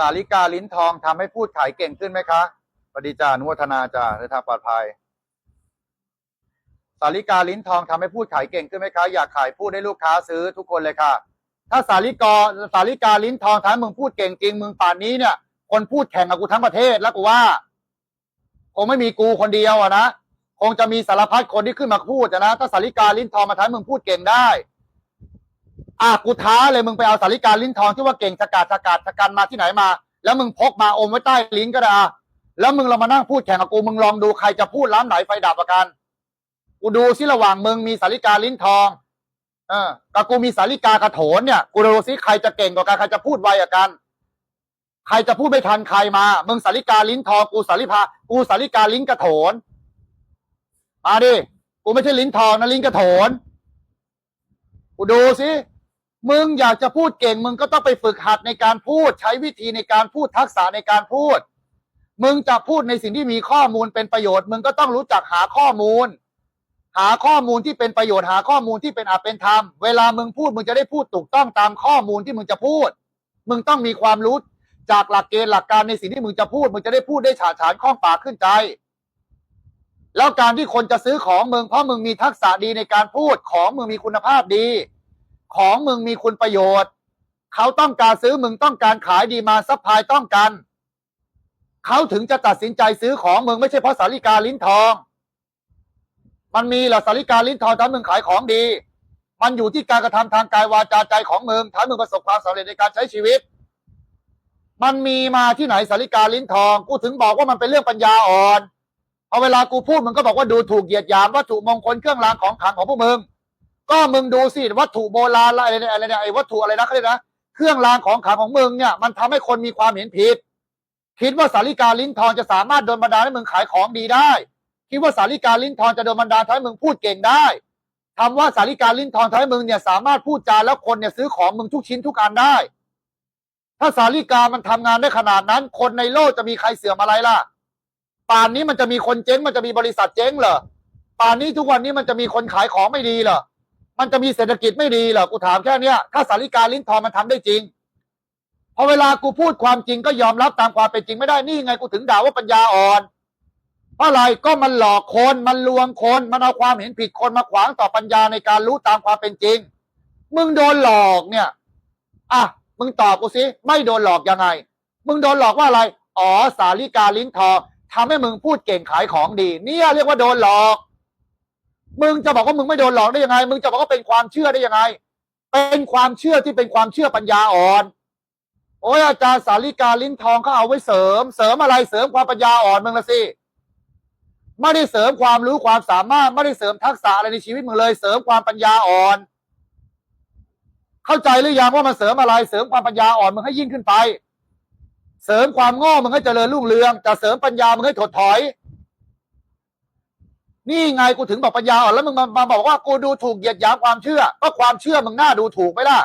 สาริกาลิ้นทองทำให้พูดขายเก่งขึ้นไหมคะปฏิจานุวัฒนาจ้าในทางปลอดภัย สาริกาลิ้นทองทำให้พูดขายเก่งขึ้นไหมคะ อยากขายพูดให้ลูกค้าซื้อทุกคนเลยค่ะ ถ้าสาริกาสาริกาลิ้นทองทำให้มึงพูดเก่งจริงมึงป่านนี้เนี่ย คนพูดแข่งกับกูทั้งประเทศแล้วกูว่า คงไม่มีกูคนเดียวอะนะ คงจะมีสารพัดคนที่ขึ้นมาพูดนะ ถ้าสาริกาลิ้นทองมาทำให้มึงพูดเก่งได้ อะกูท้าเลยมึงไปเอาสาริกาลิ้นทองที่ว่าเก่งสกัดสกัดสกันมาที่ไหนมา แล้วมึงพกมาอมไว้ใต้ลิ้นก็ได้อะแล้วมึงเรามานั่งพูดแข่งกับกูมึงลองดูใครจะพูดร้านไหนไฟดับประกันกูดูซิระหว่างมึงมีสาริกาลิ้นทอง เออกับกูมีสาริกากระโถนเนี่ย กูดูซิใครจะเก่งกว่ากันใครจะพูดไวกว่ากัน ใครจะพูดไม่ทันใครมามึงสาริกาลิ้นทองกูสาริพากูสาริกาลิ้นกระโถนมาดิกูไม่ใช่ลิ้นทองนะลิ้นกระโถนกูดูซิ มึงอยากจะพูดเก่ง มึงก็ต้องไปฝึกหัดในการพูด ใช้วิธีในการพูดทักษะในการพูด มึงจะพูดในสิ่งที่มีข้อมูลเป็นประโยชน์ มึงก็ต้องรู้จักหาข้อมูล หาข้อมูลที่เป็นประโยชน์หาข้อมูลที่เป็นอาจเป็นธรรม เวลามึงพูดมึงจะได้พูดถูกต้องตามข้อมูลที่มึงจะพูด มึงต้องมีความรู้จากหลักเกณฑ์หลักการในสิ่งที่มึงจะพูด มึงจะได้พูดได้ฉาฉานคล่องปากขึ้นใจ แล้วการที่คนจะซื้อของมึงเพราะมึงมีทักษะดีในการพูดของมึงมีคุณภาพดี ของมึงมีคุณประโยชน์ เขาต้องการซื้อมึงต้องการขายดีมาซัพพลายต้องกัน เขาถึงจะตัดสินใจซื้อของมึงไม่ใช่เพราะสาริกาลิ้นทอง มันมีหรอสาริกาลิ้นทองทำมึงขายของดี มันอยู่ที่การกระทำทางกายวาจาใจของมึงทำมึงประสบความสำเร็จในการใช้ชีวิต มันมีมาที่ไหนสาริกาลิ้นทองกูถึงบอกว่ามันเป็นเรื่องปัญญาอ่อนพอเวลากูพูดมึงก็บอกว่าดูถูกเหยียดหยามวัตถุมงคลเครื่องรางของขลังของพวกมึง ก็มึงดูสิวัตถุโบราณอะไรเนี่ยอะไรเนี่ยไอ้วัตถุอะไรนะเขาเรียกนะเครื่องรางของขลังของมึงเนี่ย มันทำให้คนมีความเห็นผิด คิดว่าสาริกาลิ้นทองจะสามารถโดนบันดาลให้มึงขายของดีได้ คิดว่าสาริกาลิ้นทองจะโดนบันดาลทำให้มึงพูดเก่งได้ทำว่าสาริกาลิ้นทองทำให้มึงเนี่ยสามารถพูดจาแล้วคนเนี่ยซื้อของมึงทุกชิ้นทุกอันได้ ถ้าสาริกามันทำงานได้ขนาดนั้น คนในโลกจะมีใครเสื่อมอะไรล่ะ ป่านนี้มันจะมีคนเจ๊งมันจะมีบริษัทเจ๊งเหรอป่านนี้ทุกวันนี้มันจะมีคนขายของไม่ดีเหรอ มันจะมีเศรษฐกิจไม่ดีเหรอกูถามแค่เนี้ยถ้าสาริกาลิ้นทองมันทำได้จริงพอเวลากูพูดความจริงก็ยอมรับตามความเป็นจริงไม่ได้นี่ไงกูถึงด่าว่าปัญญาอ่อนเพราะอะไรก็มันหลอกคนมันลวงคนมันเอาความเห็นผิดคนมาขวางต่อปัญญาในการรู้ตามความเป็นจริง มึงโดนหลอกเนี่ยอะมึงตอบกูสิไม่โดนหลอกยังไง มึงโดนหลอกว่าอะไรอ๋อสาริกาลิ้นทองทำให้มึงพูดเก่งขายของดี เนี่ยเรียกว่าโดนหลอก มึงจะบอกว่ามึงไม่โดนหลอกได้ยังไง มึงจะบอกว่าเป็นความเชื่อได้ยังไง เป็นความเชื่อที่เป็นความเชื่อปัญญาอ่อน โอ้ยอาจารย์สาริกาลิ้นทองเขาเอาไว้เสริม เสริมอะไรเสริมความปัญญาอ่อนมึงละสิไม่ได้เสริมความรู้ความสามารถไม่ได้เสริมทักษะอะไรในชีวิตมึงเลย เสริมความปัญญาอ่อน เข้าใจหรือยังว่ามันเสริมอะไร เสริมความปัญญาอ่อนมึงให้ยิ่งขึ้นไป เสริมความโง่มึงให้เจริญรุ่งเรืองจะเสริมปัญญามึงให้ถดถอย นี่ไงกูถึงบอกปัญญาอ่อนแล้วมึงมามาบอกว่ากูดูถูกเหยียดหยามความเชื่อ ก็ความเชื่อมึงน่าดูถูกไหมล่ะ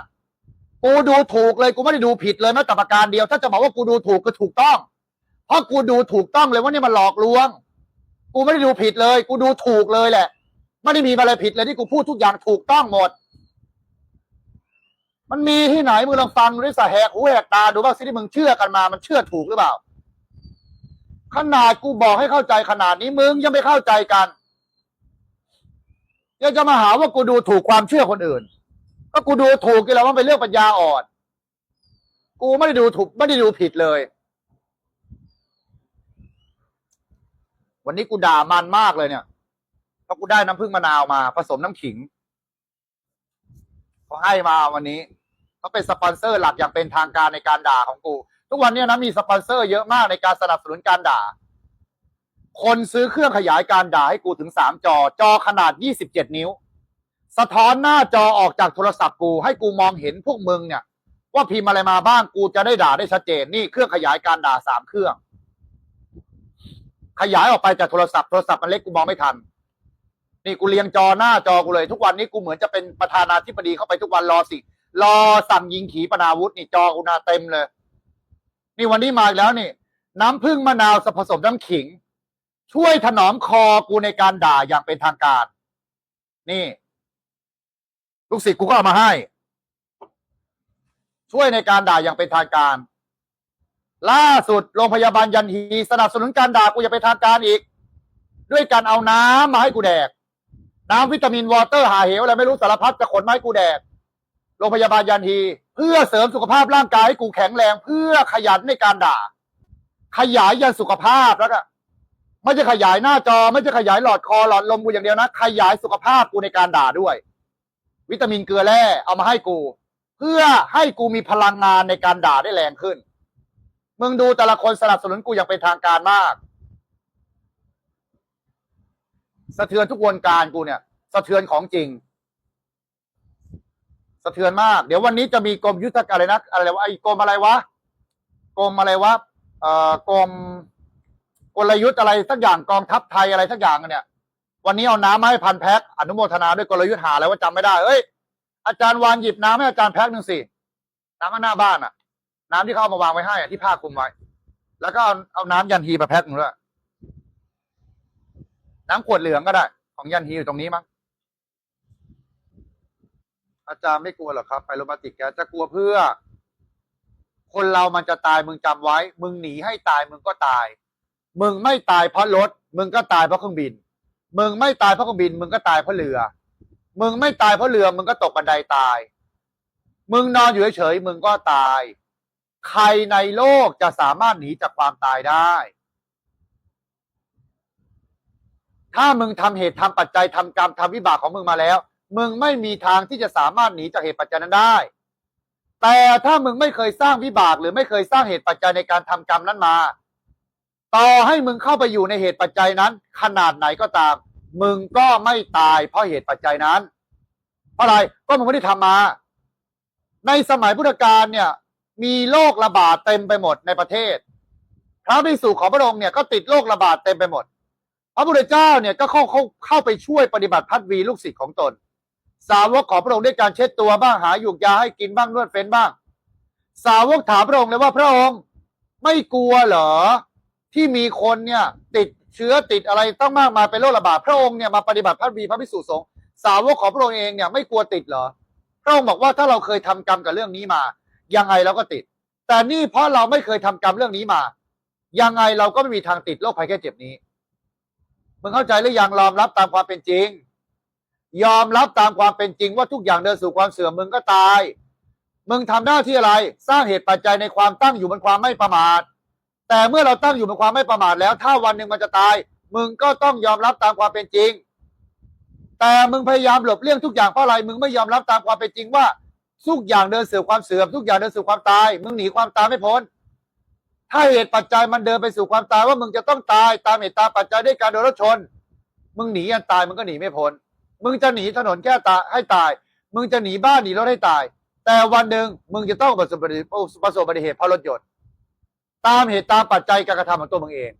กูดูถูกเลยกูไม่ได้ดูผิดเลยแม้แต่ประการเดียว ถ้าจะบอกว่ากูดูถูกก็ถูกต้อง เพราะกูดูถูกต้องเลยว่านี่มันหลอกลวง กูไม่ได้ดูผิดเลย กูดูถูกเลยแหละ ไม่ได้มีอะไรผิดเลยที่กูพูดทุกอย่างถูกต้องหมด มันมีที่ไหนมึงลองฟังดูดิสะแหกหูแหกตาดูบ้าสิที่มึงเชื่อกันมา มันเชื่อถูกหรือเปล่า ขนาดกูบอกให้เข้าใจขนาดนี้มึงยังไม่เข้าใจกัน ยังจะมาหาว่ากูดูถูกความเชื่อคนอื่น ก็กูดูถูกกันแล้วว่าเป็นเรื่องปัญญาอ่อน กูไม่ได้ดูถูกไม่ได้ดูผิดเลย วันนี้กูด่ามันมากเลยเนี่ยเพราะกูได้น้ำผึ้งมะนาวมา ผสมน้ำขิงเขาให้มาวันนี้เขาเป็นสปอนเซอร์หลักอย่างเป็นทางการในการด่าของกู ทุกวันนี้นะมีสปอนเซอร์เยอะมากในการสนับสนุนการด่า คนซื้อเครื่องขยายการด่าให้กูถึงสามจอ จอขนาดยี่สิบเจ็ดนิ้ว สะท้อนหน้าจอออกจากโทรศัพท์กู ให้กูมองเห็นพวกมึงเนี่ย ว่าพิมพ์อะไรมาบ้างกูจะได้ด่าได้ชัดเจนนี่เครื่องขยายการด่าสามเครื่อง ขยายออกไปจากโทรศัพท์โทรศัพท์มันเล็กกูมองไม่ทัน นี่กูเรียงจอหน้าจอกูเลย ทุกวันนี้กูเหมือนจะเป็นประธานาธิบดีเข้าไปทุกวันรอสิรอสั่งยิงขีปนาวุธนี่จอกูนาเต็มเลย นี่วันนี้มาอีกแล้วนี่ น้ำผึ้งมะนาวผสมน้ำขิง ช่วยถนอมคอกูในการด่าอย่างเป็นทางการ นี่ ลูกศิษย์กูก็เอามาให้ ช่วยในการด่าอย่างเป็นทางการ ล่าสุดโรงพยาบาลยันฮีสนับสนุนการด่ากูอย่าไปทางการอีก ด้วยการเอาน้ำมาให้กูแดก น้ำวิตามินวอเตอร์หาเหวอะไรไม่รู้สารพัดจะขนมาให้กูแดกโรงพยาบาลยันฮี เพื่อเสริมสุขภาพร่างกายให้กูแข็งแรง เพื่อขยันในการด่า ขยายยันสุขภาพแล้วก็ ไม่ใช่ขยายหน้าจอ ไม่ใช่ขยายหลอดคอหลอดลมกูอย่างเดียวนะ ขยายสุขภาพกูในการด่าด้วย วิตามินเกลือแร่เอามาให้กู เพื่อให้กูมีพลังงานในการด่าได้แรงขึ้น มึงดูแต่ละคนสนับสนุนกูอย่างเป็นทางการมาก สะเทือนทุกวงการกูเนี่ย สะเทือนของจริง สะเทือนมาก เดี๋ยววันนี้จะมีกรมยุทธการอะไรนะอะไรวะไอ้กรมอะไรวะกรมอะไรวะเอ่อกรม กลยุทธ์อะไรสักอย่างกองทัพไทยอะไรสักอย่างเนี่ย วันนี้เอาน้ำมาให้พันแพ็คอนุโมทนาด้วยกลยุทธ์หาอะไรว่าจำไม่ได้เอ้ยอาจารย์วานหยิบน้ำให้อาจารย์แพ็คหนึ่งสิน้ำข้างหน้าบ้านอะ น้ำที่เขาเอามาวางไว้ให้อะที่ผ้าคลุมไว้ แล้วก็เอาเอาน้ำยันฮีมาแพ็คหนึ่งด้วยน้ำขวดเหลืองก็ได้ ของยันฮีอยู่ตรงนี้มั้งอาจารย์ไม่กลัวหรอกครับไปโรมาติกแกจะกลัวเพื่อ คนเรามันจะตายมึงจำไว้ มึงหนีให้ตายมึงก็ตาย มึงไม่ตายเพราะรถ มึงก็ตายเพราะเครื่องบิน มึงไม่ตายเพราะเครื่องบิน มึงก็ตายเพราะเรือ มึงไม่ตายเพราะเรือ มึงก็ตกบันไดตาย มึงนอนอยู่เฉยๆ มึงก็ตาย ใครในโลกจะสามารถหนีจากความตายได้ ถ้ามึงทำเหตุทำปัจจัยทำกรรมทำวิบากของมึงมาแล้ว มึงไม่มีทางที่จะสามารถหนีจากเหตุปัจจัยนั้นได้ แต่ถ้ามึงไม่เคยสร้างวิบากหรือไม่เคยสร้างเหตุปัจจัยในการทำกรรมนั้นมา ต่อให้มึงเข้าไปอยู่ในเหตุปัจจัยนั้น ขนาดไหนก็ตาม มึงก็ไม่ตายเพราะเหตุปัจจัยนั้น เพราะอะไรก็มึงไม่ได้ทำมา ในสมัยพุทธกาลเนี่ย มีโรคระบาดเต็มไปหมดในประเทศ พระภิกษุของพระองค์เนี่ยก็ติดโรคระบาดเต็มไปหมด พระพุทธเจ้าเนี่ยก็เข้าเข้าเข้าไปช่วยปฏิบัติพัดวีลูกศิษย์ของตน สาวกของพระองค์ด้วยการเช็ดตัวบ้างหาหยูกยาให้กินบ้างนวดเฟ้นบ้าง สาวกถามพระองค์เลยว่าพระองค์ไม่กลัวเหรอ ที่มีคนเนี่ยติดเชื้อติดอะไรตั้งมากมายเป็นโรคระบาดพระองค์เนี่ยมาปฏิบัติพัดวีพระภิกษุสงฆ์สาวกของพระองค์เองเนี่ยไม่กลัวติดเหรอพระองค์บอกว่าถ้าเราเคยทำกรรมกับเรื่องนี้มา ยังไงเราก็ติด แต่นี่เพราะเราไม่เคยทำกรรมเรื่องนี้มา ยังไงเราก็ไม่มีทางติดโรคภัยแค่เจ็บนี้มึงเข้าใจหรือยังยอมรับตามความเป็นจริง ยอมรับตามความเป็นจริงว่าทุกอย่างเดินสู่ความเสื่อมมึงก็ตาย มึงทำหน้าที่อะไร สร้างเหตุปัจจัยในความตั้งอยู่บนความไม่ประมาท แต่เมื่อเราตั้งอยู่บนความไม่ประมาทแล้ว ถ้าวันหนึ่งมันจะตาย มึงก็ต้องยอมรับตามความเป็นจริง แต่มึงพยายามหลบเลี่ยงทุกอย่างเพราะอะไร มึงไม่ยอมรับตามความเป็นจริงว่าทุกอย่างเดินสู่ความเสื่อมทุกอย่างเดินสู่ความตาย มึงหนีความตายไม่พ้น ถ้าเหตุปัจจัยมันเดินไปสู่ความตายว่ามึงจะต้องตายตามเหตุตามปัจจัยด้วยการโดนรถชน มึงหนียันตายมึงก็หนีไม่พ้น มึงจะหนีถนนแค่ตาให้ตาย มึงจะหนีบ้านหนีรถให้ตาย แต่วันหนึ่งมึงจะต้องประสบอุบัติประสบอุบัติเหตุเพราะรถยนต์ ตามเหตุตามปัจจัยการกระทำของตัวมึงเอง